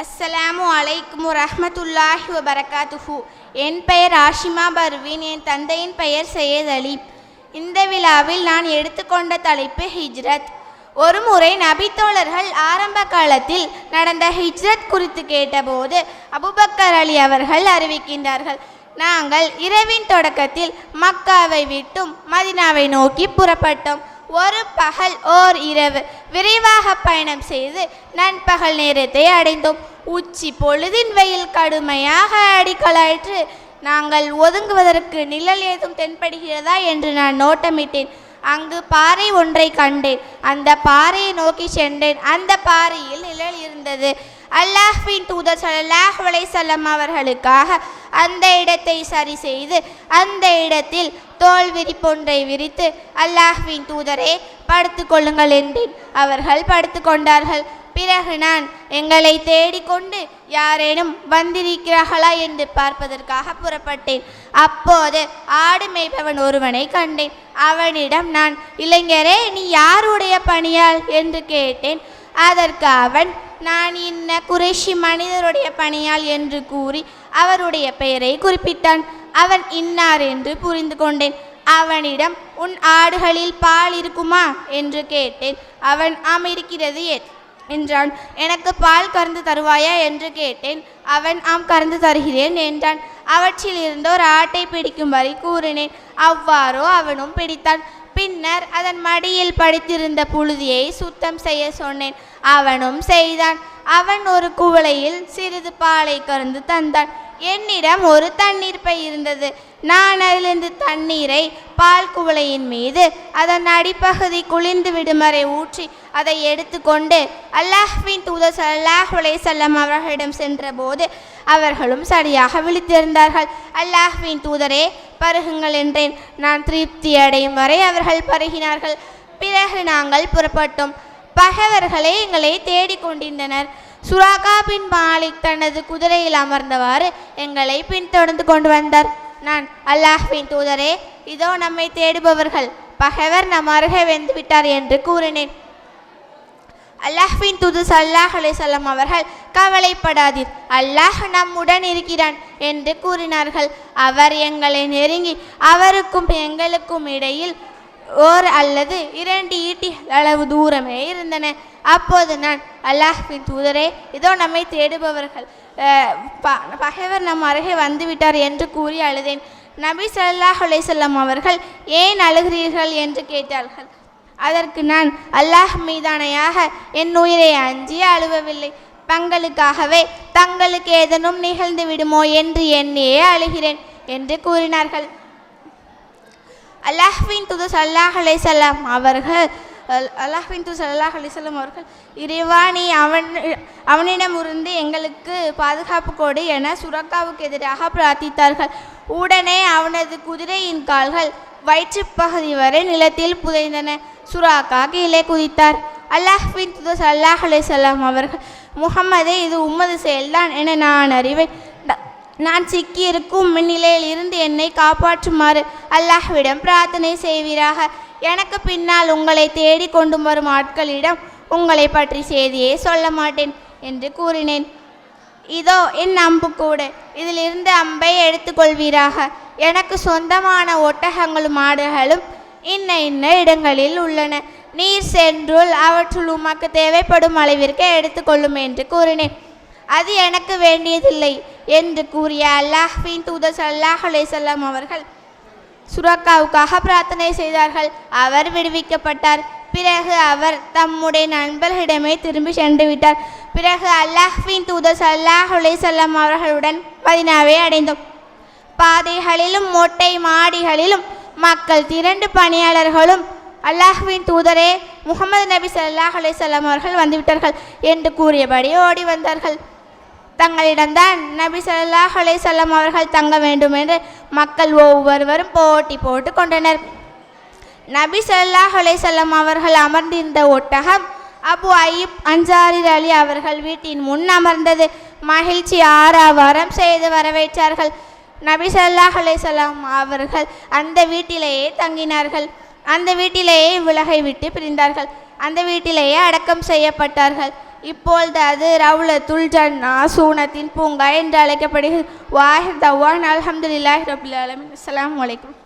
அஸ்ஸலாமு அலைக்கும் ரஹமத்துல்லாஹி வபரகாத்துஹு என் பெயர் ஆஷிமா பர்வீன் என் தந்தையின் பெயர் சையத் அலி. இந்த விழாவில் நான் எடுத்துக்கொண்ட தலைப்பு ஹிஜ்ரத். ஒரு முறை நபித்தோழர்கள் ஆரம்ப காலத்தில் நடந்த ஹிஜ்ரத் குறித்து கேட்டபோது அபுபக்கர் அலி அவர்கள் அறிவிக்கின்றார்கள் நாங்கள் இரவின் தொடக்கத்தில் மக்காவை விட்டும் மதினாவை நோக்கி புறப்பட்டோம். ஒரு பகல் ஓர் இரவு. விரைவாக பயணம் செய்து நண்பகல் நேரத்தை அடைந்தோம். உச்சி பொழுதின் வெயில் கடுமையாக அடிக்கலாயிற்று நாங்கள் ஒதுங்குவதற்கு நிழல் ஏதும் தென்படுகிறதா என்று நான் நோட்டமிட்டேன். அங்கு பாறை ஒன்றை கண்டேன். அந்த பாறையை நோக்கி சென்றேன். அந்த பாறையில் நிழல் இருந்தது. அல்லாஹ்வின் தூதர் சல்லாஹ் அலைஹி அவர்களுக்காக அந்த இடத்தை சரி செய்து அந்த இடத்தில் தோல் விரிப்பொன்றை விரித்து அல்லாஹ்வின் தூதரே படுத்து கொள்ளுங்கள் என்றேன். அவர்கள் படுத்து கொண்டார்கள். பிறகு நான் எங்களை தேடிக்கொண்டு யாரேனும் வந்திருக்கிறார்களா என்று பார்ப்பதற்காக புறப்பட்டேன். அப்போது ஆடு மேய்ப்பவன் ஒருவனை கண்டேன். அவனிடம் நான் இளைஞரே நீ யாருடைய பணியாள்? என்று கேட்டேன். அதற்கு அவன் நான் இன்ன குறைஷி மனிதருடைய பணியாள் என்று கூறி அவருடைய பெயரை குறிப்பிட்டான். அவன் இன்னார் என்று புரிந்து கொண்டேன். அவனிடம் உன் ஆடுகளில் பால் இருக்குமா? என்று கேட்டேன். அவன் ஆம் இருக்கிறது என்றான். எனக்கு பால் கறந்து தருவாயா? என்று கேட்டேன். அவன் ஆம் கறந்து தருகிறேன் என்றான். அவற்றில் இருந்து ஒரு ஆட்டை பிடிக்கும்படி கூறினேன். அவ்வாறோ அவனும் பிடித்தான். பின்னர் அதன் மடியில் படித்திருந்த புழுதியை சுத்தம் செய்ய சொன்னேன். அவனும் செய்தான். அவன் ஒரு குவளையில் சிறிது பாலை கறந்து தந்தான். என்னிடம் ஒரு தண்ணீர் பை இருந்தது. நான் அதிலிருந்து தண்ணீரை பால் குவளையின் மீது அதன் அடிப்பகுதி குளிர்ந்து விடுமறை ஊற்றி அதை எடுத்துக்கொண்டு அல்லாஹ்வின் தூதர் ஸல்லல்லாஹு அலைஹி அவர்களிடம் சென்றபோது அவர்களும் சரியாக விழித்திருந்தார்கள். அல்லாஹ்வின் தூதரே பருகுங்கள் என்றேன். நான் திருப்தி அடையும் வரை அவர்கள் பருகினார்கள். பிறகு நாங்கள் புறப்பட்டோம். பகைவர்களே எங்களை தேடிக் கொண்டிருந்தனர். சுராகா பின் மாலிக் தனது குதிரையில் அமர்ந்தவாறு எங்களை பின்தொடர்ந்து கொண்டு வந்தார். நான் அல்லாஹ்வின் தூதரே இதோ நம்மை தேடுபவர்கள். பகைவர் நம் அருகே வெந்து விட்டார் என்று கூறினேன். அல்லாஹ்வின் தூது சல்லாஹ் அலிசல்லாம் அவர்கள் கவலைப்படாதீர். அல்லாஹ் நம்முடன் இருக்கிறான் என்று கூறினார்கள். அவர் எங்களை நெருங்கி அவருக்கும் எங்களுக்கும் இடையில் ஓர் அல்லது இரண்டு ஈட்டி அளவு தூரமே இருந்தன. அப்போது நான் அல்லாஹ்வின் தூதரே இதோ நம்மை தேடுபவர்கள். ப- பகைவர் நம் அருகே வந்துவிட்டார் என்று கூறி அழுதேன். நபி சல்லாஹ் அலைஹி அவர்கள் ஏன் அழுகிறீர்கள்? என்று கேட்டார்கள். அதற்கு நான் அல்லாஹ் மீதானையாக என் உயிரை அஞ்சி அழுவவில்லை. தங்களுக்காகவே தங்களுக்கு ஏதேனும் நிகழ்ந்து விடுமோ என்று எண்ணியே அழுகிறேன் என்று கூறினார்கள். அல்லாஹ்வின் துது சல்லாஹ் அலைசல்லாம் அவர்கள் அல்- அல்லாஹ்வின் துது சல்லாஹ் அலைசல்லாம் அவர்கள் இறைவா நீ அவன் அவனிடமிருந்து எங்களுக்கு பாதுகாப்பு கொடு என சுரக்காவுக்கு எதிராக பிரார்த்தித்தார்கள். உடனே அவனது குதிரையின் கால்கள் வயிற்றுப்பகுதி வரை நிலத்தில் புதைந்தன. சுராக்கா கீழே குதித்தார். அல்லாஹ்வின் துது அல்லாஹ் அலைசல்லாம் அவர்கள் முகம்மதே இது உம்மது செயல்தான் என நான் அறிவேன். நான் சிக்கியிருக்கும் நிலையில் இருந்து என்னை காப்பாற்றுமாறு அல்லாஹ்விடம் பிரார்த்தனை செய்வீராக. எனக்கு பின்னால் உங்களை தேடி கொண்டு வரும் ஆட்களிடம் உங்களை பற்றி செய்தியே சொல்ல மாட்டேன் என்று கூறினேன். இதோ என் அம்பு கூட இதிலிருந்து அம்பை எடுத்துக்கொள்வீராக எனக்கு சொந்தமான ஒட்டகங்களும் ஆடுகளும் இன்ன இன்ன இடங்களில் உள்ளன. நீர் சென்றுள் அவற்றுள் உமக்கு தேவைப்படும் அளவிற்கு எடுத்துக்கொள்ளும் என்று கூறினேன். அது எனக்கு வேண்டியதில்லை என்று கூறிய அல்லாஹ்வின் தூதர் சல்லாஹ் அலேசல்லாம் அவர்கள் சுரக்காவுக்காக பிரார்த்தனை செய்தார்கள். அவர் விடுவிக்கப்பட்டார். பிறகு அவர் தம்முடைய நண்பர்களிடமே திரும்பி சென்று விட்டார். பிறகு அல்லாஹ்வின் தூதர் சல்லாஹ் அலேசல்லாம் அவர்களுடன் மதினாவை அடைந்தோம். பாதைகளிலும் மொட்டை மாடிகளிலும் மக்கள் திரண்டு பணியாளர்களும் அல்லாஹ்வின் தூதரே முகமது நபி சல்லாஹ் அலிசல்லாம் அவர்கள் வந்துவிட்டார்கள் என்று கூறியபடி ஓடி வந்தார்கள். தங்களிடம்தான் நபி சல்லாஹ் அலிசல்லாம் அவர்கள் தங்க வேண்டும் என்று மக்கள் ஒவ்வொருவரும் போட்டி போட்டு கொண்டனர். நபி சல்லாஹ் அலிசல்லாம் அவர்கள் அமர்ந்திருந்த ஒட்டகம் அபு ஐப் அன்சாரிர் அலி அவர்கள் வீட்டின் முன் அமர்ந்தது. மகிழ்ச்சி ஆறாவாரம் செய்து வரவேற்றார்கள். நபி ஸல்லல்லாஹு அவர்கள் அந்த வீட்டிலேயே தங்கினார்கள். அந்த வீட்டிலேயே உலகை விட்டு பிரிந்தார்கள். அந்த வீட்டிலேயே அடக்கம் செய்யப்பட்டார்கள். இப்பொழுது அது ரவுலத்துல் ஜன்னா சூனத்தின் பூங்கா என்று அழைக்கப்படுகிறது. வாஹிர் தவான் அலமதுல்லாஹ் ரபுல்லாலமின் ஆலமின். வலைக்கம் அலைக்கும்.